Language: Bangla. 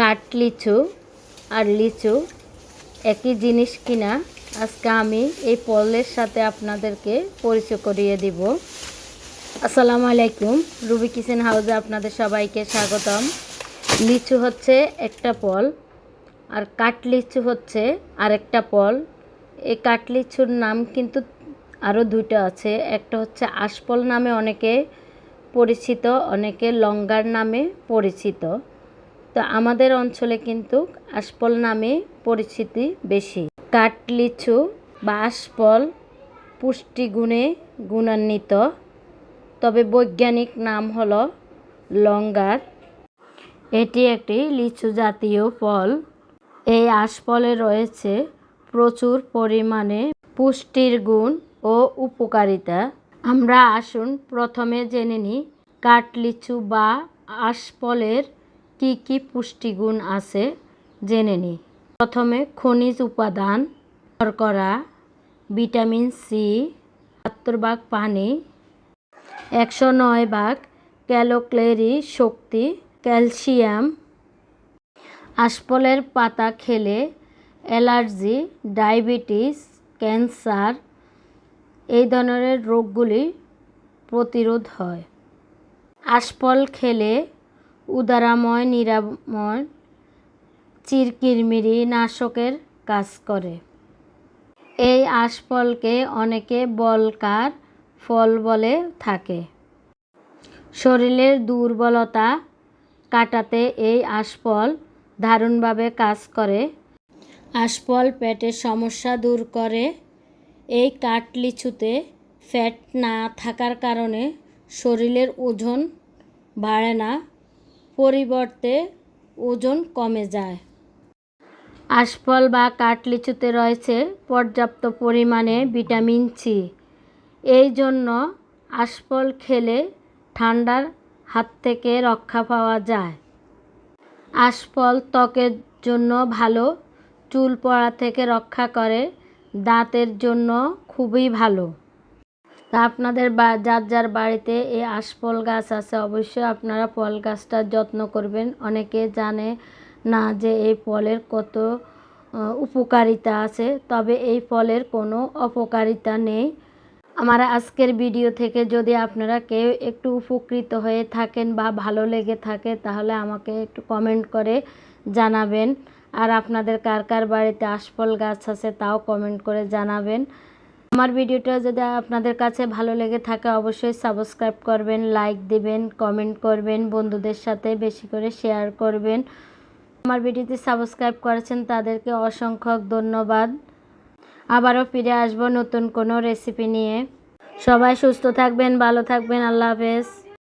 কাঠ, লিচু আর লিচু একই জিনিস কিনা, আজকে আমি এই পলের সাথে আপনাদেরকে পরিচয় করিয়ে দিব। আসসালামু আলাইকুম, রুবি কিচেন হাউসে আপনাদের সবাইকে স্বাগতম। লিচু হচ্ছে একটা পল আর কাঠ, লিচু হচ্ছে আরেকটা পল। এই কাঠ, লিচুর নাম কিন্তু আরও দুইটা আছে। একটা হচ্ছে আশপল নামে অনেকে পরিচিত, অনেকে লঙ্গার নামে পরিচিত। তো আমাদের অঞ্চলে কিন্তু আশফল নামে পরিচিতি বেশি। কাঠ, লিচু বা আশফল পুষ্টিগুণে গুণান্বিত। তবে বৈজ্ঞানিক নাম হলো লঙ্গার। এটি একটি লিচু জাতীয় ফল। এই আশফলে রয়েছে প্রচুর পরিমাণে পুষ্টির গুণ ও উপকারিতা। আমরা আসুন প্রথমে জেনে নিই কাঠ, লিচু বা আশফলের কি কি পুষ্টিগুণ আছে জেনে নিই প্রথমে খনিজ উপাদান, শর্করা, ভিটামিন সি বাহাত্তর ভাগ পানি, একশো নয় ভাগ ক্যালোক্যারি শক্তি, ক্যালসিয়াম। আশফলের পাতা খেলে অ্যালার্জি, ডায়াবেটিস, ক্যান্সার, এই ধরনের রোগগুলি প্রতিরোধ হয়। আশফল খেলে উদারাময়, নিরাময়, চিরকিরমিরি নাশকের কাজ করে। এই আশফলকে অনেকে বলকার ফল বলে থাকে। শরীরের দুর্বলতা কাটাতে এই আশফল দারুণভাবে কাজ করে। আশফল পেটের সমস্যা দূর করে। এই কাঠ লিচুতে ফ্যাট না থাকার কারণে শরীরের ওজন বাড়ে না। পরিবর্তে ওজন কমে যায়। আশফল বা কাঠ লিচুতে রয়েছে পর্যাপ্ত পরিমাণে ভিটামিন সি এই জন্য আশফল খেলে ঠান্ডার হাত থেকে রক্ষা পাওয়া যায়। আশফল ত্বকের জন্য ভালো, চুল পড়া থেকে রক্ষা করে, দাঁতের জন্য খুবই ভালো। তা আপনাদের বা, যার যার বাড়িতে এই আশফল গাছ আছে, অবশ্যই আপনারা ফল গাছটার যত্ন করবেন। অনেকে জানে না যে এই ফলের কত উপকারিতা আছে, তবে এই ফলের কোনো অপকারিতা নেই। আমার আজকের ভিডিও থেকে যদি আপনারা কেউ একটু উপকৃত হয়ে থাকেন বা ভালো লেগে থাকে, তাহলে আমাকে একটু কমেন্ট করে জানাবেন। আর আপনাদের কার কার বাড়িতে আশফল গাছ আছে, তাও কমেন্ট করে জানাবেন। আমার ভিডিওটা যদি আপনাদের কাছে ভালো লেগে থাকে, অবশ্যই সাবস্ক্রাইব করবেন লাইক দিবেন কমেন্ট করবেন, বন্ধুদের সাথে বেশি করে শেয়ার করবেন। আমার ভিডিওতে সাবস্ক্রাইব করেছেন, তাদেরকে অসংখ্য ধন্যবাদ। আবারও ফিরে আসব নতুন কোনো রেসিপি নিয়ে। সবাই সুস্থ থাকবেন, ভালো থাকবেন, আল্লাহ হাফেজ।